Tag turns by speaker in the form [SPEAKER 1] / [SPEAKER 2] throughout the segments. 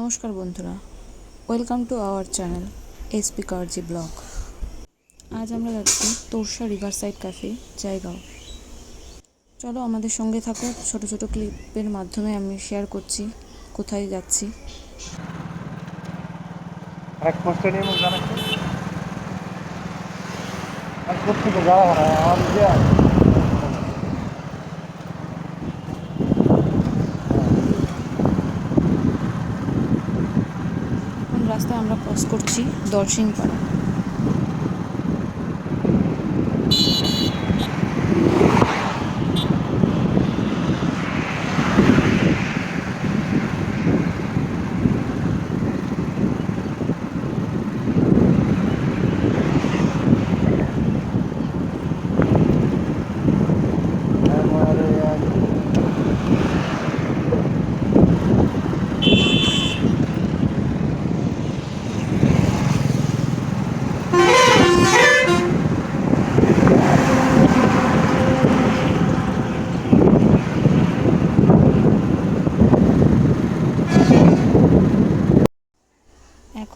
[SPEAKER 1] নমস্কার বন্ধুরা, welcome to our channel SP Karji blog. আজ আমরা যাচ্ছি তোরসা রিভার সাইড ক্যাফে, জায়গাও। চলো আমাদের সঙ্গে থাকো, ছোট ছোট ক্লিপের মাধ্যমে আমি শেয়ার করছি, কোথায় যাচ্ছি।
[SPEAKER 2] আর কোথেকে যাওয়া হয় আমার যে
[SPEAKER 1] কোন রাস্তায় আমরা ক্রস করছি দর্শিং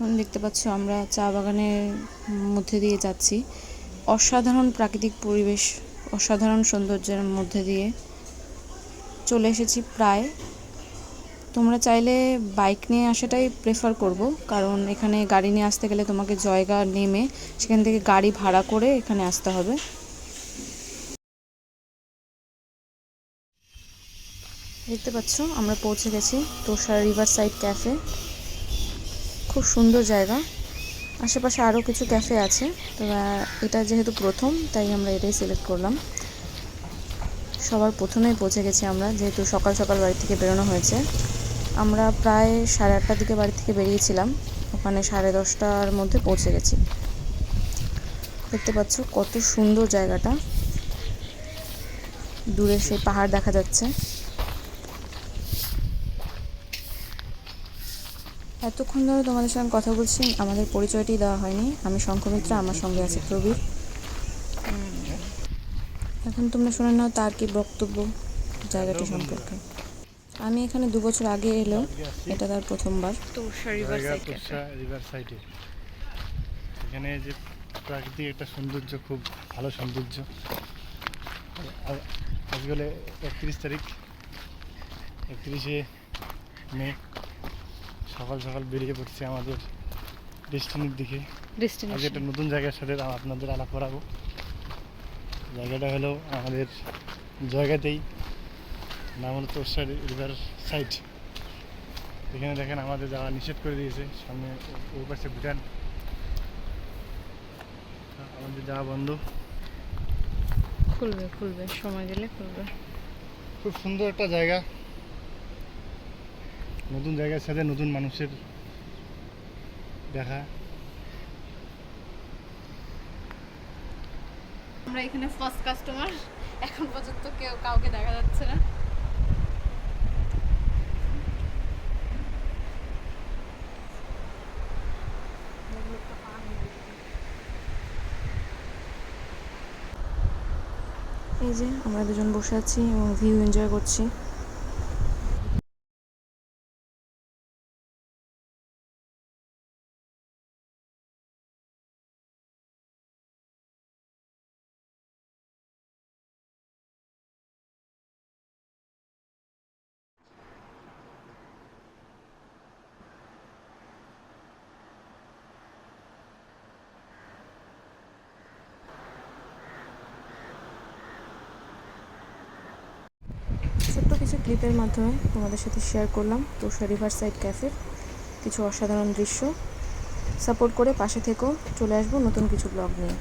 [SPEAKER 1] এখন দেখতে পাচ্ছ আমরা চা বাগানের মধ্যে দিয়ে যাচ্ছি। অসাধারণ প্রাকৃতিক পরিবেশ, অসাধারণ সৌন্দর্যের মধ্যে দিয়ে চলে এসেছি প্রায়। তোমরা চাইলে বাইক নিয়ে আসাটাই প্রেফার করব, কারণ এখানে গাড়ি নিয়ে আসতে গেলে তোমাকে জয়গা নেমে সেখান থেকে গাড়ি ভাড়া করে এখানে আসতে হবে। দেখতে পাচ্ছ আমরা পৌঁছে গেছি তোষার রিভার সাইড ক্যাফে খুব সুন্দর জায়গা। আশেপাশে আরও কিছু ক্যাফে আছে। তো এটা যেহেতু প্রথম, তাই আমরা এটাই সিলেক্ট করলাম। সবার প্রথমেই পৌঁছে গেছি আমরা, যেহেতু সকাল সকাল বাড়ি থেকে বেরোনো হয়েছে। আমরা প্রায় সাড়ে আটটার দিকে বাড়ি থেকে বেরিয়েছিলাম। ওখানে সাড়ে দশটার মধ্যে পৌঁছে গেছি। দেখতে পাচ্ছ কত সুন্দর জায়গাটা। দূরে সেই পাহাড় দেখা যাচ্ছে। এতক্ষণ ধরে তোমাদের সঙ্গে কথা বলছি আমাদের পরিচয়টি দেওয়া হয়নি। আমি শঙ্খমিত্রা আমার সঙ্গে আছে প্রবীর। এখন তোমরা শুনে নাও তার কি বক্তব্য জায়গাটি সম্পর্কে। আমি এখানে দু বছর আগে এলেও এটা তার প্রথমবার।
[SPEAKER 2] এখানে যে প্রাকৃতিক একটা সৌন্দর্য খুব ভালো সৌন্দর্য। আর আজকে হলে একত্রিশ তারিখ একত্রিশে মে। সকাল সকাল বেরিয়ে পড়ছে আমাদের ডেস্টিনির দিকে। আজকে একটা নতুন জায়গার সাথে আপনাদের আলাপ করাবো। জায়গাটা হলো আমাদের জায়গাতেই নাম হলো তোরসা রিভার সাইড এখানে দেখেন আমাদের যাওয়া নিষেধ করে দিয়েছে সামনে ওই পাশে ভুটান। আমাদের যাওয়া বন্ধ।
[SPEAKER 1] খুলবে খুলবে সময় গেলে খুলবে।
[SPEAKER 2] খুব সুন্দর একটা জায়গা। নতুন জায়গার সাথে নতুন মানুষের দেখা।
[SPEAKER 1] আমরা এখানে ফার্স্ট কাস্টমার এখন পর্যন্ত কেউ কাউকে দেখা যাচ্ছে না। এই যে আমরা দুজন বসে আছি এবং ভিউ এনজয় করছি ছোট্ট কিছু ক্লিপের মাধ্যমে তোমাদের সাথে শেয়ার করলাম তোষা রিভার সাইড ক্যাফের কিছু অসাধারণ দৃশ্য। সাপোর্ট করে পাশে থেকেও চলে আসব নতুন কিছু ব্লগ নিয়ে।